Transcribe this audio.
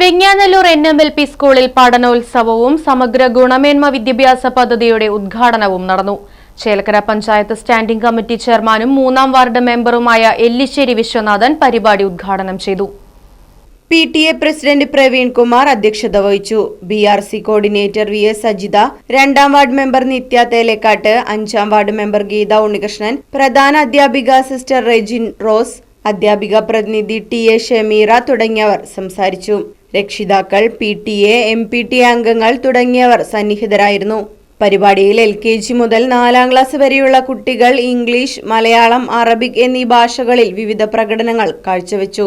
Venganallur N M L P സ്കൂളിൽ പഠനോത്സവവും സമഗ്ര ഗുണമേന്മ വിദ്യാഭ്യാസ പദ്ധതിയുടെ ഉദ്ഘാടനവും നടന്നു. ചേലക്കര പഞ്ചായത്ത് സ്റ്റാൻഡിംഗ് കമ്മിറ്റി ചെയർമാനും മൂന്നാം വാർഡ് മെമ്പറുമായ എല്ലിശ്ശേരി വിശ്വനാഥൻ പരിപാടി ഉദ്ഘാടനം ചെയ്തു. P T A president Praveen Kumar അധ്യക്ഷത വഹിച്ചു. B R C coordinator V S Sajitha രണ്ടാം വാർഡ് മെമ്പർ നിത്യ തേലേക്കാട്ട് അഞ്ചാം വാർഡ് മെമ്പർ ഗീത ഉണ്ണികൃഷ്ണൻ പ്രധാന അധ്യാപിക സിസ്റ്റർ റെജിൻ റോസ് അധ്യാപിക പ്രതിനിധി ടി എ ഷമീറ തുടങ്ങിയവർ സംസാരിച്ചു. രക്ഷിതാക്കൾ P T A M P T അംഗങ്ങൾ തുടങ്ങിയവർ സന്നിഹിതരായിരുന്നു. പരിപാടിയിൽ എൽ കെ ജി മുതൽ നാലാം ക്ലാസ് വരെയുള്ള കുട്ടികൾ ഇംഗ്ലീഷ് മലയാളം അറബിക് എന്നീ ഭാഷകളിൽ വിവിധ പ്രകടനങ്ങൾ കാഴ്ചവെച്ചു.